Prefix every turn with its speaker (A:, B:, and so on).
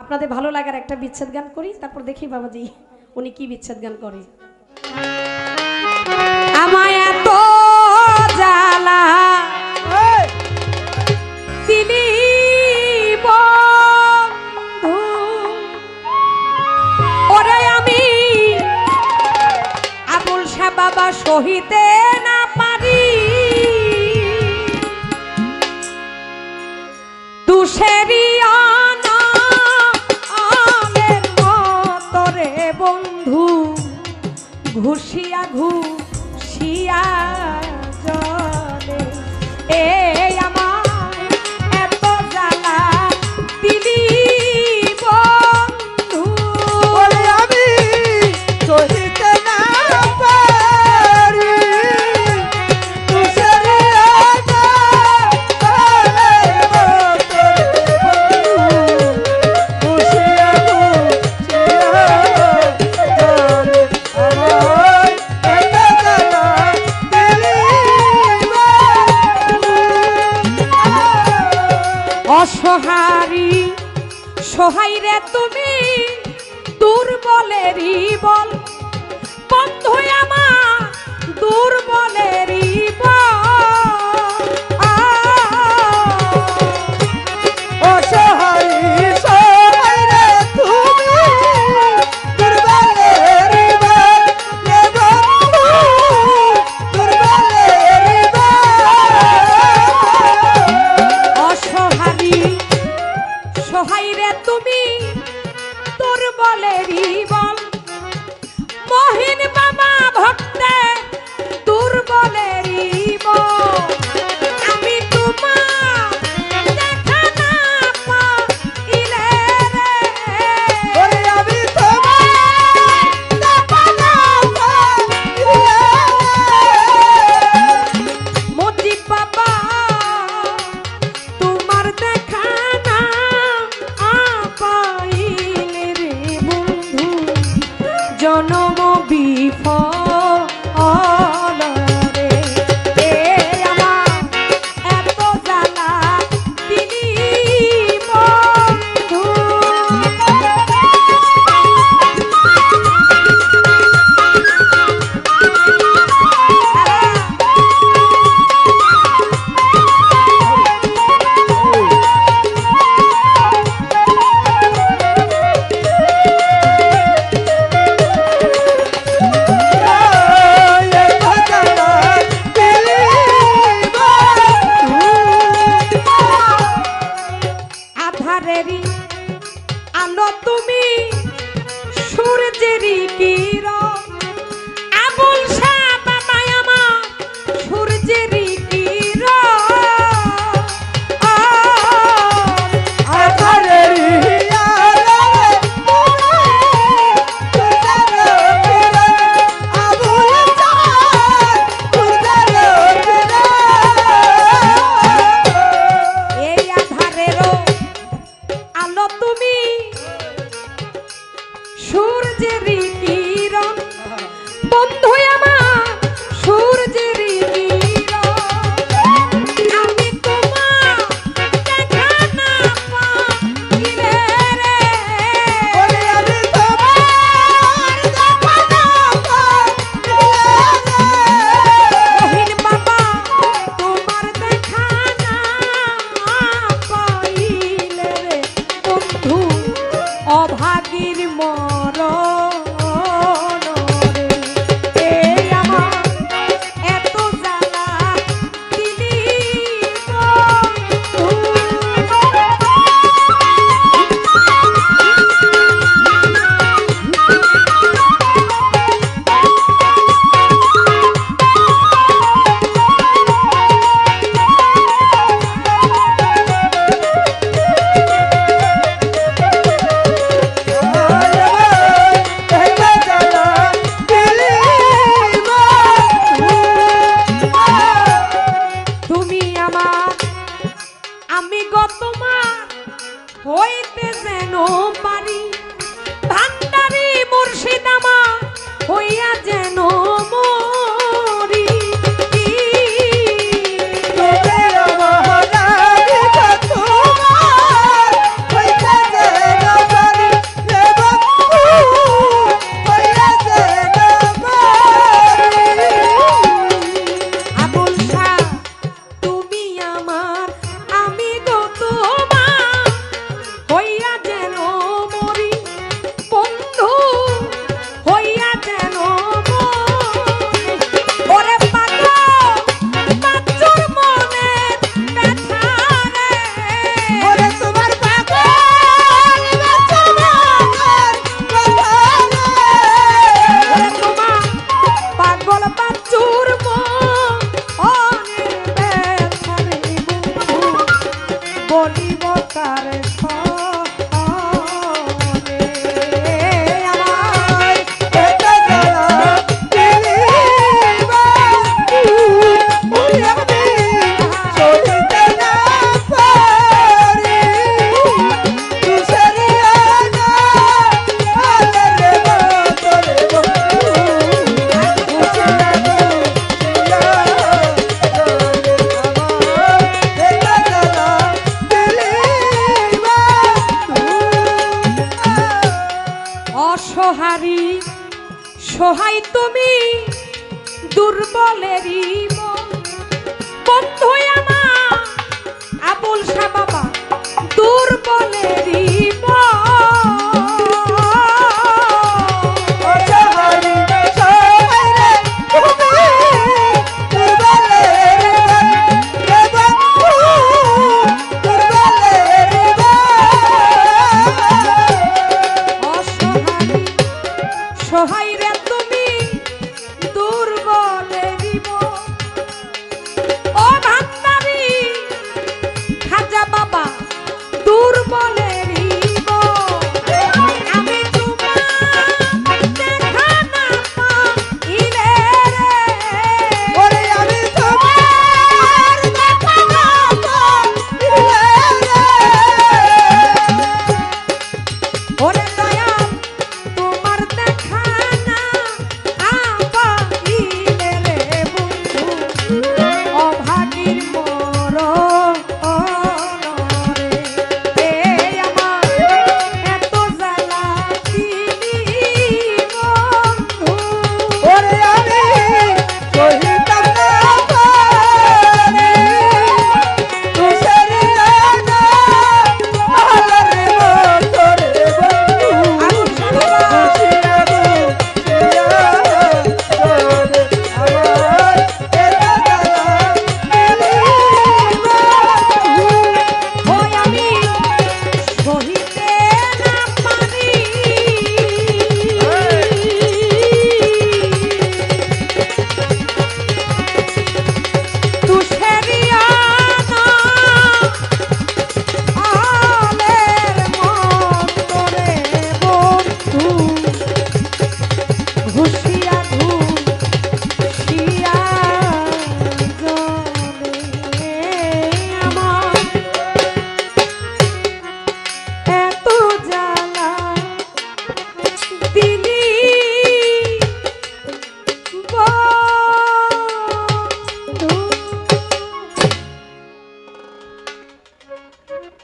A: আপনাদের ভালো লাগার একটা বিচ্ছেদ গান করি, তারপর দেখি বাবাজি, উনি কি বিচ্ছেদ গান করে। বাবা সহিতে না পারি। দুশেরিয়া বন্ধু ঘুষিয়া ঘুষিয়া জলে। এ সহাই রে তুমি দুর্বলেরই
B: জানো তুমি?
A: সূর্যেরই কিরণ সূর্যের কিরণ বন্ধু correspond. অসহারি সহায় তুমি দুর্বলেরই। বন্ধু আমার আবুল শাহ বাবা দুর্বলেরই মন। Shohaira.